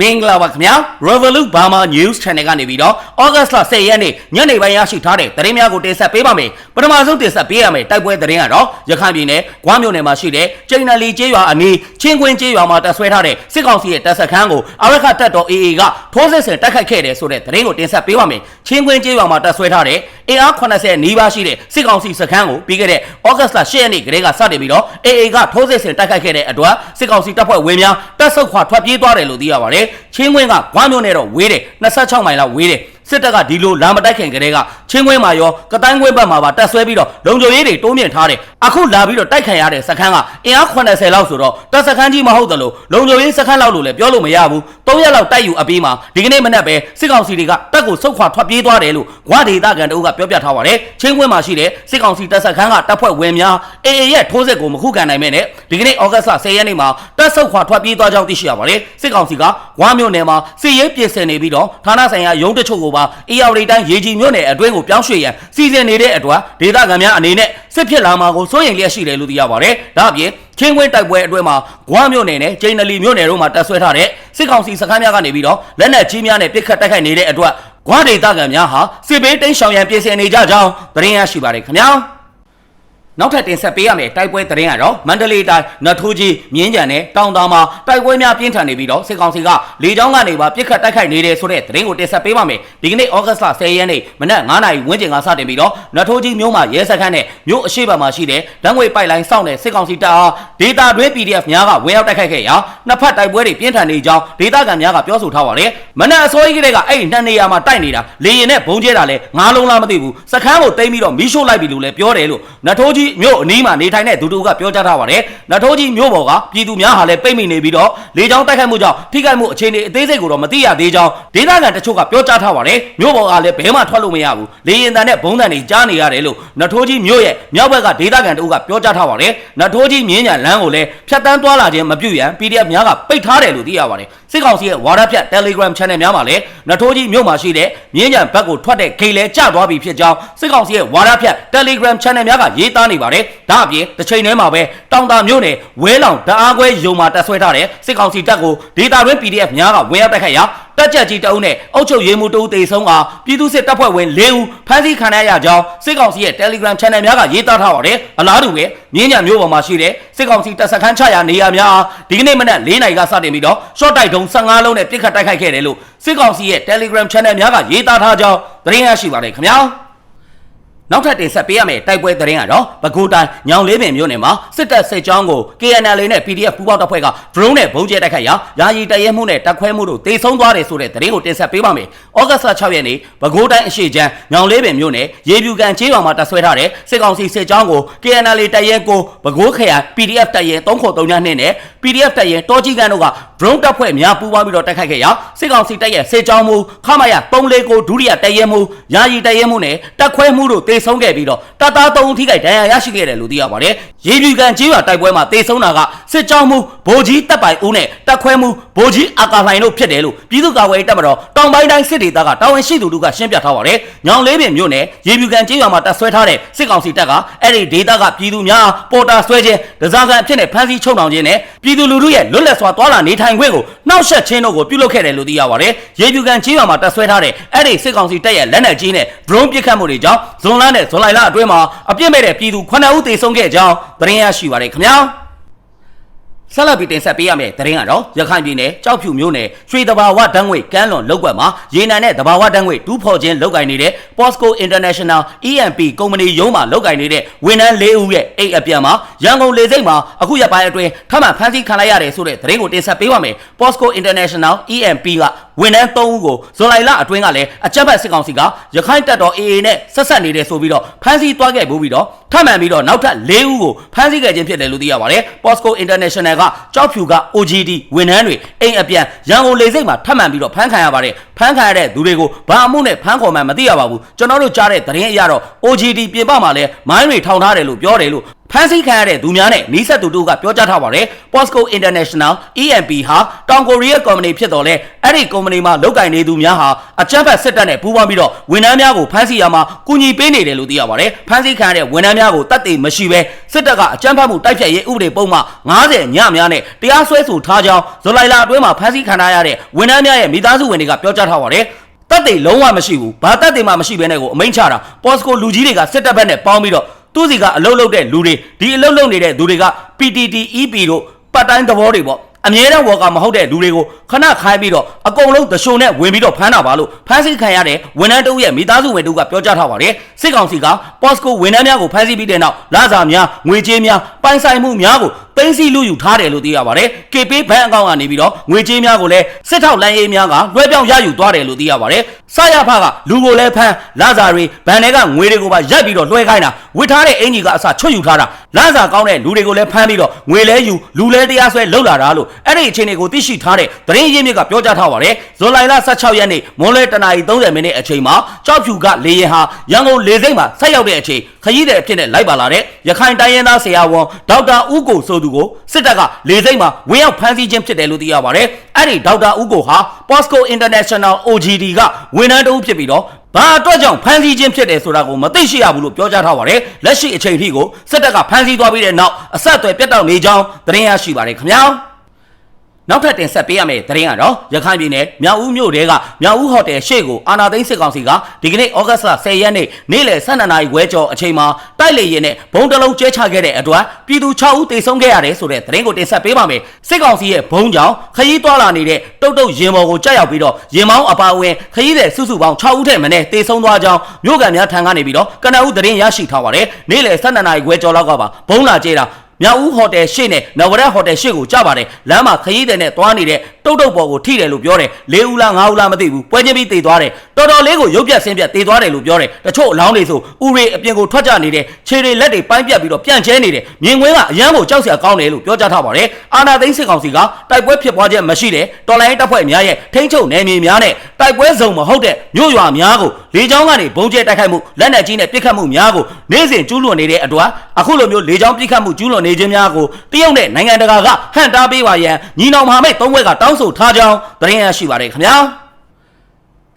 မင်္ဂလာပါခင်ဗျာ Revolut Burma News Channel ကနေပြီးတော့ August လ10ရက်နေ့ညနေပိုင်းရရှိထားတဲ့သတင်းများကိုတင်ဆက်ပေးပါမယ်ပထမဆုံးတင်ဆက်ပေးရမယ်တိုက်ပွဲသတင်းကတော့ရခိုင်ပြည်နယ်ဂွားမြို့နယ်မှာရှိတဲ့ကျိန်နယ်လီကျေးရွာအနီးချင်းကွင်းကျေးရွာမှာတပ်ဆွဲထားတဲ့စစ်ကောင်စီရဲ့တပ်စခန်းကိုအရခတ်တပ်တော် AA ကထိုးစစ်ဆင်တိုက်ခိုက်ခဲ့တယ်ဆိုတဲ့သတင်းကိုတင်ဆက်ပေးပါမယ်ချင်းကွင်းကျေးရွာမှာတပ်ဆွဲထားတဲ့အင်အား80နီးပါးရှိတဲ့စစ်ကောင်စီစခန်းကိုပြီးခဲ့တဲ့ August လ10ရက်နေ့ကလေးကစတင်ပြီးတော့ AA ကထိုးစစ်ဆင်တိုက်ခိုက်ခဲ့တဲ့အတွက်စစ်ကောင်စီတပ်ဖွဲ့ဝင်များတပ်ဆုတ်ခွာထွက်ပြေးသွားတယ်လို့သိရပါတယ်ချင်းကွင်းကဂွားမြို့နယ်တော့ဝေးတယ်26မိုင်လောက်ဝေးတယ်စစ်တပ်ကဒီလိုလာမတိုက်ခင်ကလေးကချင်းခွင်းမှာရောကတိုင်းခွင်းဘက်မှာပါတက်ဆွဲပြီးတော့လုံခြုံရေးတွေတိုးမြင့်ထားတယ် အခုလာပြီးတော့တိုက်ခံရတဲ့စခန်းကအင်အား80လောက်ဆိုတော့တပ်စခန်းကြီးမဟုတ်တယ်လို့လုံခြုံရေးစခန်းလောက်လို့လည်းပြောလို့မရဘူး၃ရက်လောက်တိုက်ယူအပြီးမှာဒီကနေ့မနက်ပဲစစ်ကောင်စီတွေကတပ်ကိုဆုတ်ခွာထွက်ပြေးသွားတယ်လို့ဝါဒေသခံတို့ကပြောပြထားပါတယ်ချင်းခွင်းမှာရှိတဲ့စစ်ကောင်စီတပ်စခန်းကတပ်ဖွဲ့ဝင်များအေအေရဲ့ထိုးစစ်ကိုမခုခံနိုင်မဲ့နဲ့ဒီကနေ့ဩဂတ်စ်လ10ရက်နေ့မှာတပ်ဆုတ်ခွာထွက်ပြေးသွားကြောင်းသိရှိရပါတယ်စစ်ကောင်စီကဝါမြို့နယ်မှာစစ်ရေးပြင်ဆင်နေပြီးတော့ဌာနဆိုင်ရာရုံးတချို့ကိုပါအေယာဝတီတိုင်းရေကြီးမြို့နယ်အတွင်းကိုပြောင်းရွှေ့ရန်စီစဉ်နေတဲ့အတွက်ဒေသခံများအနေနဲ့ စစ်ဖြစ်လာမှာကိုစိုးရိမ်လျက်ရှိတယ်လို့သိရပါတယ်ဒါအပြင်ချင်းခွင်းတိုက်ပွဲအတွင်းမှာဂွားမြို့နယ်နဲ့ကျိန်နလီမြို့နယ်တို့မှာတပ်ဆွဲထားတဲ့စစ်ကောင်စီစခန်းများကနေပြီးတော့လက်နက်ကြီးများနဲ့ပစ်ခတ်တိုက်ခိုက်နေတဲ့အတွက်ဂွားဒေသခံများဟာစစ်ဘေးတိမ်းရှောင်ရန်ပြင်ဆင်နေကြကြောင်းသတင်းရရှိပါတယ်ခင်ဗျာ နောက်ထပ်တင်ဆက်ပေးရမယ့်တိုက်ပွဲသတင်းကတော့မန္တလေးတိုင်းနတ်ထိုးကြီးမြင်းကြံနဲ့တောင်တာမှာတိုက်ပွဲများပြင်းထန်နေပြီးတော့စစ်ကောင်စီကလေကြောင်းကနေပါပြစ်ခတ်တိုက်ခိုက်နေတယ်ဆိုတဲ့သတင်းကိုတင်ဆက်ပေးပါမယ်ဒီကနေ့ဩဂတ်စ်လ10ရက်နေ့မနက်9:00နာရီဝန်းကျင်ကစတင်ပြီးတော့နတ်ထိုးကြီးမြို့မှာရဲစခန်းနဲ့မြို့အရှိတ်မှာရှိတဲ့ဓာတ်ငွေပိုက်လိုင်းစောင့်တဲ့စစ်ကောင်စီတပ်အားဒေတာတွင်း PDF များကဝင်ရောက်တိုက်ခိုက်ခဲ့ရာနှစ်ဖက်တိုက်ပွဲတွေပြင်းထန်နေကြောင်းဒေတာခံများကပြောဆိုထားပါတယ်မနက်အစောကြီးကတည်းကအဲ့ဒီနှစ်နေရာမှာတိုက်နေတာလေရင်နဲ့ဘုံကျဲတာလဲငါးလုံးလားမသိဘူးစခန်းကိုတိမ့်ပြီးတော့မီးရှို့လိုက်ပြီလို့လည်းပြောတယ်လို့နတ်ထိုးကြီးမြို့အနီးမှာနေထိုင်တဲ့သူတို့ကပြောကြားထားပါတယ်နတ်ထိုးကြီးမြို့ပေါ်ကပြည်သူများဟာလည်းပိတ်မိနေပြီးတော့လေကြောင်းတိုက်ခိုက်မှုကြောင့်ထိခိုက်မှုအခြေအနေအသေးစိတ်ကိုတော့မသိရသေးကြောင်းဒေသခံတချို့ကပြောကြားထားပါတယ်မြို့ပေါ်ကလည်းဘဲမှထွက်လို့မရဘူးလေရင်တန်နဲ့ဘုံတန်တွေကြားနေရတယ်လို့နတ်ထိုးကြီးမြို့ရဲ့မြောက်ဘက်ကဒေသခံတို့ကပြောကြားထားပါတယ်နတ်ထိုးကြီးမြင်းညာလမ်းကိုလည်းဖြတ်တန်းသွားလာခြင်းမပြုရန် PDF များကပိတ်ထားတယ်လို့သိရပါတယ် စစ်ကောင်စီရဲ့ဝါဒဖြတ် Telegram Channel များမှာလည်းနတ်ထိုးကြီးမြို့မှာရှိတဲ့မြင်းညာဘက်ကိုထွက်တဲ့ဂိတ်လဲကျသွားပြီဖြစ်ကြောင်းစစ်ကောင်စီရဲ့ဝါဒဖြတ် Telegram Channel များကရေးသားနေပါတယ်ဒါအပြင်တစ်ချိန်တည်းမှာပဲတောင်တာမြို့နယ်ဝဲလောင်တအားခွဲယုံမှာတက်ဆွဲထားတဲ့စစ်ကောင်စီတပ်ကိုဒေတာတွင်း PDF များကဝင်ရောက်တိုက်ခိုက်ရာ တက်ကြက်ကြီးတအုပ်နဲ့အုပ်ချုပ်ရေးမှူးတအုပ်တေဆုံးကပြည်သူစစ်တပ်ဖွဲ့ဝင်၄ဦးဖမ်းဆီးခံရကြောင်းစစ်ကောင်စီရဲ့ Telegram Channel များကရေးသားထားပါတယ်အလားတူပဲမြင်းညံမျိုးပေါ်မှာရှိတဲ့စစ်ကောင်စီတပ်စခန်းချရာနေရာများအားဒီကနေ့မနက်၄နာရီကစတင်ပြီးတော့ short တိုက်တုံး15လုံးနဲ့ပြစ်ခတ်တိုက်ခိုက်ခဲ့တယ်လို့စစ်ကောင်စီရဲ့ Telegram Channel များကရေးသားထားကြောင်းသတင်းရရှိပါတယ်ခင်ဗျာ နောက်ထပ်တင်ဆက်ပေးရမယ့်တိုက်ပွဲသတင်းကတော့ပဲခူးတိုင်းညောင်လေးပင်မြို့နယ်မှာစစ်တပ်စစ်ကြောင်းကို KNL နဲ့ PDF ပူးပေါင်းတပ်ဖွဲ့က drone နဲ့ဘုံကျဲတိုက်ခိုက်ရာယာယီတရဲမှုနဲ့တပ်ခွဲမှုတို့တေဆုံးသွားတယ်ဆိုတဲ့သတင်းကိုတင်ဆက်ပေးပါမယ်။ဩဂတ်စ်လ6ရက်နေ့ပဲခူးတိုင်းအရှိချမ်းညောင်လေးပင်မြို့နယ်ရေပြူကန်ကျေးရွာမှာတပ်ဆွဲထားတဲ့စစ်ကောင်စီစစ်ကြောင်းကို KNL တရဲကိုပဲခူးခရိုင် PDF တရဲ392နဲ့ PDF တရဲတောကြီးကန်တို့က drone တပ်ဖွဲ့များပူးပေါင်းပြီးတော့တိုက်ခိုက်ခဲ့ရာစစ်ကောင်စီတပ်ရဲ့စစ်ကြောင်းမှုခမရ349ဒုတိယတရဲမှုယာယီတရဲမှုနဲ့တပ်ခွဲမှုတို့တေဆုံးခဲ့ပြီးတော့တပ်သား3ဦးထိခိုက်ဒဏ်ရာရရှိခဲ့တယ်လို့သိရပါတယ်။ရေပြူကန်ကျေးရွာတိုက်ပွဲမှာတေဆုံးတာကစစ်ကြောင်းမှုဗိုလ်ကြီးတပ်ပိုင်ဦးနဲ့တပ်ခွဲမှုဗိုလ်ကြီးအာကာလှိုင်တို့ဖြစ်တယ်လို့ပြည်သူ့ကာကွယ်ရေးတပ်မတော်တောင်ပိုင်းတိုင်းစစ်ဒေသကတာဝန်ရှိသူတို့ကရှင်းပြထားပါတယ်။ညောင်လေးပင်မြို့နယ်ရေပြူကန်ကျေးရွာမှာတပ်ဆွဲထားတဲ့စစ်ကောင်စီတပ်ကအဲ့ဒီဒေသကပြည်သူများပေါ်တာဆွဲခြင်းဒဇာကန်အဖြစ်နဲ့ဖမ်းဆီးချုပ်နှောင်ခြင်းနဲ့ပြည်သူလူထုရဲ့လွတ်လပ်စွာသွားလာနေထိုင်ခွင့်ကိုနှောက်ယှက်ခြင်းတို့ကိုပြုလုပ်ခဲ့တယ်လို့သိရပါတယ်။ရေပြူကန်ကျေးရွာမှာတပ်ဆွဲထားတဲ့အဲ့ဒီစစ်ကောင်စီတပ်ရဲ့လက်နက်ကြီးနဲ့ drone ပစ်ခတ်မှုတွေကြောင့်ဇွန်လနဲ့ဇွန်လလအတွင်းမှာအပြစ်မဲ့တဲ့ပြည်သူ9ဦးသေဆုံးခဲ့ကြောင်းသတင်းရရှိပါတယ်ခင်ဗျာ။ ဆက်လက်ပြီးတင်ဆက်ပေးရမယ့်သတင်းကတော့ရခိုင်ပြည်နယ်ကြောက်ဖြူမြို့နယ်ရွှေတဘာဝတန်းငွေကမ်းလွန်လောက်ကွက်မှာရေနံနဲ့တဘာဝတန်းငွေတူးဖော်ခြင်းလုပ်ကိုင်နေတဲ့ Posco International EMP ကုမ္ပဏီရုံးမှာလုပ်ကိုင်နေတဲ့ဝန်ထမ်း၄ဦးရဲ့အိတ်အပြန်မှာရန်ကုန်လေဆိပ်မှာအခုရက်ပိုင်းအတွင်းထပ်မံဖမ်းဆီးခံလိုက်ရတယ်ဆိုတဲ့သတင်းကိုတင်ဆက်ပေးပါမယ် Posco International EMP ကဝန်ထမ်း၃ဦးကိုဇွန်လလအတွင်းကလည်းအကြမ်းဖက်စစ်ကောင်စီကရခိုင်တပ်တော် AA နဲ့ဆက်ဆက်နေတယ်ဆိုပြီးတော့ဖမ်းဆီးသွားခဲ့ပြီးတော့ထပ်မံပြီးတော့နောက်ထပ်၄ဦးကိုဖမ်းဆီးခဲ့ခြင်းဖြစ်တယ်လို့သိရပါတယ် Posco International ကကြောက်ဖြူက OGD ဝန်ထမ်းတွေအိမ်အပြန်ရန်ကုန်လေဆိပ်မှာထပ်မံပြီးတော့ဖမ်းခံရပါတယ်ဖမ်းခံရတဲ့သူတွေကိုဘာအမှုနဲ့ဖမ်းခေါ်မှန်းမသိရပါဘူးကျွန်တော်တို့ကြားတဲ့သတင်းအရတော့ OGD ပြင်ပမှာလဲမိုင်းတွေထောင်ထားတယ်လို့ပြောတယ်လို့ ဖဖမ်းဆီးခံရတဲ့သူများနဲ့နီးစပ်သူတို့ကပြောကြားထားပါတယ် Posco International EMP ဟာတောင်ကိုရီးယားကုမ္ပဏီဖြစ်တော်လဲအဲ့ဒီကုမ္ပဏီမှာလုပ်ကင်နေသူများဟာအကြမ်းဖက်စစ်တပ်နဲ့ပူးပေါင်းပြီးတော့ဝန်ထမ်းများကိုဖမ်းဆီးရမှာကူညီပေးနေတယ်လို့သိရပါတယ်ဖမ်းဆီးခံရတဲ့ဝန်ထမ်းများကိုတတ်သိမရှိဘဲစစ်တပ်ကအကြမ်းဖက်မှုတိုက်ဖျက်ရေးဥပဒေပုံမှ90ညများနဲ့တရားစွဲဆိုထားကြောင်းဇူလိုင်လအတွင်းမှာဖမ်းဆီးခံရတဲ့ဝန်ထမ်းများရဲ့မိသားစုဝင်တွေကပြောကြားထားပါတယ်တက်တွေလုံးဝမရှိဘူးဘာတက်တွေမှမရှိဘဲနဲ့ကိုအမိန့်ချတာပေါ်စကိုလူကြီးတွေကစစ်တပ်ဘက်နဲ့ပေါင်းပြီးတော့ သူ့စီကအလုတ်လုတ်တဲ့လူတွေဒီအလုတ်လုတ်နေတဲ့သူတွေက PTT EP တို့ပတ်တိုင်းသဘောတွေပေါ့အမြဲတမ်းဝေါ်ကမဟုတ်တဲ့လူတွေကိုခဏခိုင်းပြီးတော့အကုန်လုံးတရှုံနဲ့ဝင်ပြီးတော့ဖမ်းတာပါလို့ဖမ်းဆီးခံရတဲ့ဝန်ထမ်းတဦးရဲ့မိသားစုဝင်တဦးကပြောကြားထားပါတယ်စစ်ကောင်စီကပေါ်စကိုဝန်ထမ်းများကိုဖမ်းဆီးပြီးတဲ့နောက်လစာများငွေကြေးများပိုင်ဆိုင်မှုများကို သိမ်းဆည်းလူယူထားတယ်လို့သိရပါတယ် KP ဘဏ်အကောင့်ကနေပြီးတော့ငွေကြေးများကိုလည်းစစ်ထောက်လမ်းရေးများကလွှဲပြောင်းရယူသွားတယ်လို့သိရပါတယ်စရဖကလူကိုလည်းဖမ်းလစာတွေဘဏ်တွေကငွေတွေကိုပါရိုက်ပြီးတော့လွှဲခိုင်းတာဝစ်ထားတဲ့အင်ကြီးကအစချွတ်ယူထားတာလစာကောင်းတဲ့လူတွေကိုလည်းဖမ်းပြီးတော့ငွေလဲယူလူလဲတရားစွဲလှုပ်လာတာလို့အဲ့ဒီအခြေအနေကိုသိရှိထားတဲ့သတင်းရင်းမြစ်ကပြောကြားထားပါတယ်ဇွန်လ16ရက်နေ့မွန်းလွဲတနာရီ30မိနစ်အချိန်မှာကြောက်ဖြူကလေရင်ဟာရန်ကုန်လေစိမ့်မှာဆက်ရောက်တဲ့အချိန် ခရီးသည်အဖြစ်နဲ့လိုက်ပါလာတဲ့ရခိုင်တိုင်းရင်းသားဆရာဝန်ဒေါက်တာဦးကိုဆိုသူကိုစစ်တပ်ကလေစိမ့်မှာဝင်ရောက်ဖမ်းဆီးခြင်းဖြစ်တယ်လို့သိရပါတယ်အဲ့ဒီဒေါက်တာဦးကိုဟာ Posco International OGD ကဝန်ထမ်းတဦးဖြစ်ပြီးတော့ဘာအတွက်ကြောင့်ဖမ်းဆီးခြင်းဖြစ်တယ်ဆိုတာကိုမသိရှိရဘူးလို့ပြောကြားထားပါတယ်လက်ရှိအချိန်ထိကိုစစ်တပ်ကဖမ်းဆီးသွားပြီးတဲ့နောက်အဆက်အသွယ်ပြတ်တောက်နေကြောင်းသတင်းရရှိပါတယ်ခင်ဗျာ နောက်ထပ်တင်ဆက်ပေးရမယ့်သတင်းကတော့ရခိုင်ပြည်နယ်မြောက်ဦးမြို့တဲကမြောက်ဦးဟိုတယ်ရှေ့ကိုအာနာသိန်းစစ်ကောင်စီကဒီကနေ့ဩဂတ်စ်လ10ရက်နေ့နေ့လယ်12နာရီခွဲကျော်အချိန်မှာတိုက်လေရင်နဲ့ဘုံတလုံးကျဲချခဲ့တဲ့အတွက်ပြည်သူ6ဦးသေဆုံးခဲ့ရတယ်ဆိုတဲ့သတင်းကိုတင်ဆက်ပေးပါမယ်စစ်ကောင်စီရဲ့ဘုံကြောင့်ခရီးသွားလာနေတဲ့တုတ်တုတ်ရင်ပေါ်ကိုကြောက်ရောက်ပြီးတော့ရင်မောင်းအပါအဝင်ခရီးသည်စုစုပေါင်း6ဦးထက်မနည်းသေဆုံးသွားကြောင်းမြို့ကန်များထံကနေပြီးတော့ကနအူးသတင်းရရှိထားပါတယ်နေ့လယ်12နာရီခွဲကျော်လောက်ကပါဘုံလာကျဲတာ မြောက်ဦးဟိုတယ်ရှေ့နဲ့နဝရက်ဟိုတယ်ရှေ့ကိုကြပါတယ်လမ်းမှာခရီးသည်နဲ့သွားနေတဲ့တုတ်တုတ်ပေါ်ကိုထိတယ်လို့ပြောတယ်၄ဦးလား၅ဦးလားမသိဘူးပွဲချင်းပြီးတေသွားတယ်တော်တော်လေးကိုရုပ်ပြတ်ဆင်းပြတ်တေသွားတယ်လို့ပြောတယ်တချို့အလောင်းတွေဆိုဥရေအပြင်ကိုထွက်ကြနေတဲ့ခြေတွေလက်တွေပိုင်းပြတ်ပြီးတော့ပြန့်ကျဲနေတယ်မြင်ကွင်းကအရန်ကိုကြောက်စရာကောင်းတယ်လို့ပြောကြားထားပါတယ်အာနာသိန်းစစ်ကောင်စီကတိုက်ပွဲဖြစ်ပွားချက်မရှိတဲ့တော်လိုင်းတပ်ဖွဲ့များရဲ့ထိန်းချုပ်နယ်မြေများနဲ့တိုက်ပွဲစုံမဟုတ်တဲ့မြို့ရွာများကိုလေကြောင်းကနေဘုံကျဲတိုက်ခိုက်မှုလက်နက်ကြီးနဲ့ပစ်ခတ်မှုများကိုနေ့စဉ်ကျူးလွန်နေတဲ့အတွက်အခုလိုမျိုးလေကြောင်းပစ်ခတ်မှုကျူးလွန်နေခြင်းများကိုတရုတ်နဲ့နိုင်ငံတကာကဟန့်တားပေးပါရန်ညီနောင်မဟာမိတ်သုံးဘွဲကတောင်းဆိုထားကြောင်းသတင်းရရှိပါတယ်ခင်ဗျာ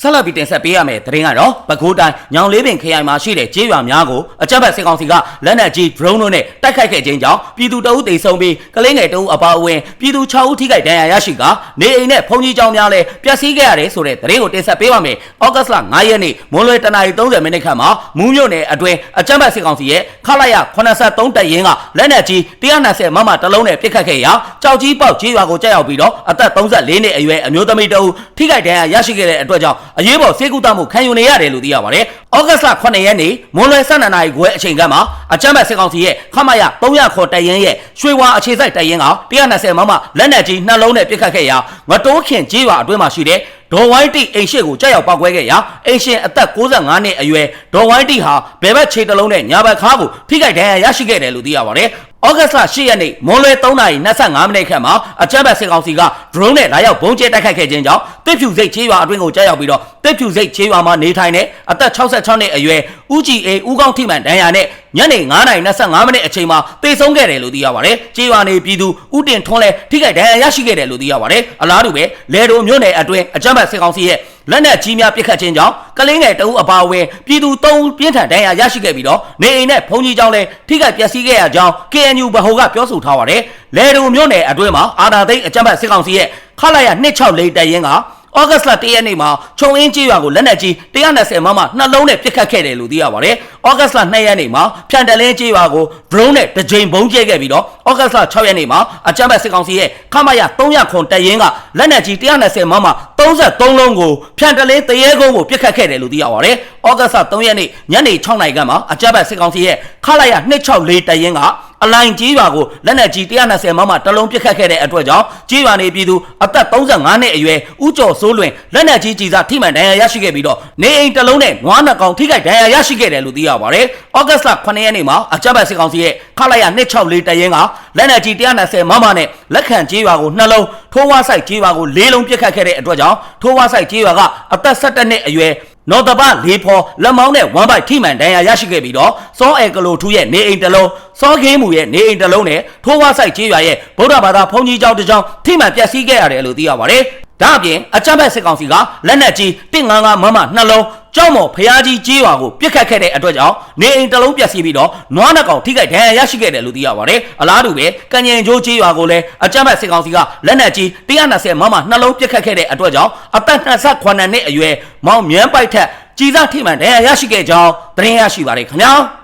ဆက်လက်ပြီးတင်ဆက်ပေးရမယ့်သတင်းကတော့ပဲခူးတိုင်းညောင်လေးပင်ခရိုင်မှာရှိတဲ့ကျေးရွာများကိုအကြမ်းဖက်စစ်ကောင်စီကလက်နက်ကြီး drone တို့နဲ့တိုက်ခိုက်ခဲ့ခြင်းကြောင့်ပြည်သူတအုပ်သေဆုံးပြီးကလေးငယ်တအုပ်အပါအဝင်ပြည်သူ6ဦးထိခိုက်ဒဏ်ရာရရှိကနေအိမ်နဲ့ဖုန်ကြီးကျောင်းများလည်းပျက်စီးခဲ့ရတယ်ဆိုတဲ့သတင်းကိုတင်ဆက်ပေးပါမယ်။ဩဂတ်လ9ရက်နေ့မွန်းလွဲတနာရီ30မိနစ်ခန့်မှာမူးမြို့နယ်အတွင်းအကြမ်းဖက်စစ်ကောင်စီရဲ့ခလာရ83တပ်ရင်းကလက်နက်ကြီး120မမတလုံးနဲ့ပစ်ခတ်ခဲ့ရာကြောက်ကြီးပေါက်ကျေးရွာကိုကြောက်ရောက်ပြီးတော့အသက်34နှစ်အရွယ်အမျိုးသမီးတအုပ်ထိခိုက်ဒဏ်ရာရရှိခဲ့တဲ့အတွက်ကြောင့်အရေးပေါ်ဆေးကုသမှုခံယူနေရတယ်လို့သိရပါတယ်။ဩဂတ်လ9ရက်နေ့မွန်းလွဲ12နာရီခွဲအချိန်ကမှအကြမ်းဖက်စစ်ကောင်စီရဲ့ခမရ300ခေါ်တပ်ရင်းရဲ့ရွှေဝါအခြေစိုက်တပ်ရင်းက120မမလက်နက်ကြီးနှလုံးနဲ့ပစ်ခတ်ခဲ့ရာငတိုးခင်ကျေးရွာအတွင်းမှာရှိတဲ့ ဒေါ်ဝိုင်းတိအိမ်ရှိကိုကြောက်ရောက်ပောက်ကွဲခဲ့ရာအိမ်ရှင်အသက်65နှစ်အရွယ်ဒေါ်ဝိုင်းတိဟာဘယ်ဘက်ခြေတလုံးနဲ့ညာဘက်ခါးကိုထိခိုက်ဒဏ်ရာရရှိခဲ့တယ်လို့သိရပါတယ်။ဩဂတ်လ10ရက်နေ့မွန်လွဲ3:25မိနစ်ခန့်မှာအကြမ်းဖက်စစ်ကောင်စီက drone နဲ့လာရောက်ဘုံကျဲတိုက်ခိုက်ခဲ့ခြင်းကြောင့်တစ်ဖြူစိတ်ချေးရွာအတွင်းကိုကြားရောက်ပြီးတော့တစ်ဖြူစိတ်ချေးရွာမှာနေထိုင်တဲ့အသက်66နှစ်အရွယ်ဦးကြည်အေဦးကောင်းထိမှန်ဒဏ်ရာနဲ့ညနေ9:25မိနစ်အချိန်မှာတေဆုံးခဲ့တယ်လို့သိရပါတယ်။ကျေးရွာနေပြည်သူဦးတင်ထွန်းလဲထိခိုက်ဒဏ်ရာရရှိခဲ့တယ်လို့သိရပါတယ်။အလားတူပဲလဲဒိုမြို့နယ်အတွင်းအကြမ်းဖက်စစ်ကောင်စီရဲ့လက်နက်ကြီးများပစ်ခတ်ခြင်းကြောင့်ကလင်းငယ်တအုပ်အပါအဝင်ပြည်သူ၃ဦးပြင်းထန်ဒဏ်ရာရရှိခဲ့ပြီးတော့နေအိမ်နဲ့ဘုံကြီးကျောင်းလည်းထိခိုက်ပျက်စီးခဲ့ရကြောင်း KNU ဗဟိုကပြောဆိုထားပါတယ်။လဲဒိုမြို့နယ်အတွင်းမှာအာဏာသိမ်းအကြမ်းဖက်စစ်ကောင်စီရဲ့ခလာရ264တပ်ရင်းက ဩဂတ်စ်လ1ရက်နေ့မှာခြုံအင်းကျေးရွာကိုလက်နက်ကြီး120မမနှလုံးနဲ့ပစ်ခတ်ခဲ့တယ်လို့သိရပါတယ်။ဩဂတ်စ်လ2ရက်နေ့မှာဖြန်တလင်းကျေးရွာကို drone နဲ့တစ်ကြိမ်ဘုံကျဲခဲ့ပြီးတော့ဩဂတ်စ်လ6ရက်နေ့မှာအကြမ်းဖက်စစ်ကောင်စီရဲ့ခမရ300ခွန်တပ်ရင်းကလက်နက်ကြီး120မမ 33လုံးကိုဖြန်တလင်းတရေကုန်းကိုပစ်ခတ်ခဲ့တယ်လို့သိရပါတယ်။ဩဂတ်စ်လ3ရက်နေ့ညနေ6နာရီခန့်မှာအကြမ်းဖက်စစ်ကောင်စီရဲ့ခလာရ264တပ်ရင်းကအလိုင်ကြီးရွာကိုလက်နက်ကြီး120မမတလုံးပစ်ခတ်ခဲ့တဲ့အတွက်ကြောင့်ကြီးရွာနေပြည်သူအသက်35နှစ်အရွယ်ဦးကျော်စိုးလွင်လက်နက်ကြီးကြီးစားထိမှန်ဒဏ်ရာရရှိခဲ့ပြီးတော့နေအိမ်တစ်လုံးနဲ့နွားနှကောင်ထိခိုက်ဒဏ်ရာရရှိခဲ့တယ်လို့သိရပါတယ်။ဩဂတ်စ်လ9ရက်နေ့မှာအကြမ်းဖက်စစ်ကောင်စီရဲ့ခလာရ264တရင်ကလက်နက်ကြီး120မမနဲ့လက်ခံကြီးရွာကိုနှလုံးထိုးဝါဆိုင်ကြီးရွာကို၄လုံးပစ်ခတ်ခဲ့တဲ့အတွက်ကြောင့်ထိုးဝါဆိုင်ကြီးရွာကအသက်17နှစ်အရွယ်နော်တပလေးဖော်လက်မောင်းနဲ့ဝမ်ဘိုက်ထိမှန်ဒဏ်ရာရရှိခဲ့ပြီးတော့စောအဲကလိုထူးရဲ့နေအိမ်တစ်လုံးစောခင်းမူရဲ့နေအိမ်တစ်လုံးနဲ့ထိုးဝါဆိုင်ကျေးရွာရဲ့ဗုဒ္ဓဘာသာဘုန်းကြီးကျောင်းတစ်ကျောင်းထိမှန်ပျက်စီးခဲ့ရတယ်လို့သိရပါတယ်။ ဒါအပြင်အကြမ်းဖက်စစ်ကောင်စီကလက်နက်ကြီး155မမနှလုံးကျောင်းမော်ဖျားကြီးကျေးရွာကိုပြစ်ခတ်ခဲ့တဲ့အတွက်ကြောင့်နေအိမ်တစ်လုံးပျက်စီးပြီးတော့နွားနှကောင်ထိခိုက်ဒဏ်ရာရရှိခဲ့တယ်လို့သိရပါတယ်။အလားတူပဲကညင်ကျိုးကျေးရွာကိုလည်းအကြမ်းဖက်စစ်ကောင်စီကလက်နက်ကြီး120မမနှလုံးပြစ်ခတ်ခဲ့တဲ့အတွက်ကြောင့်အသက်28နှစ်အရွယ်မောင်မြန်းပိုက်ထက်ကြည်စားထိမှန်ဒဏ်ရာရရှိခဲ့ကြောင်းသတင်းရရှိပါတယ်ခင်ဗျာ။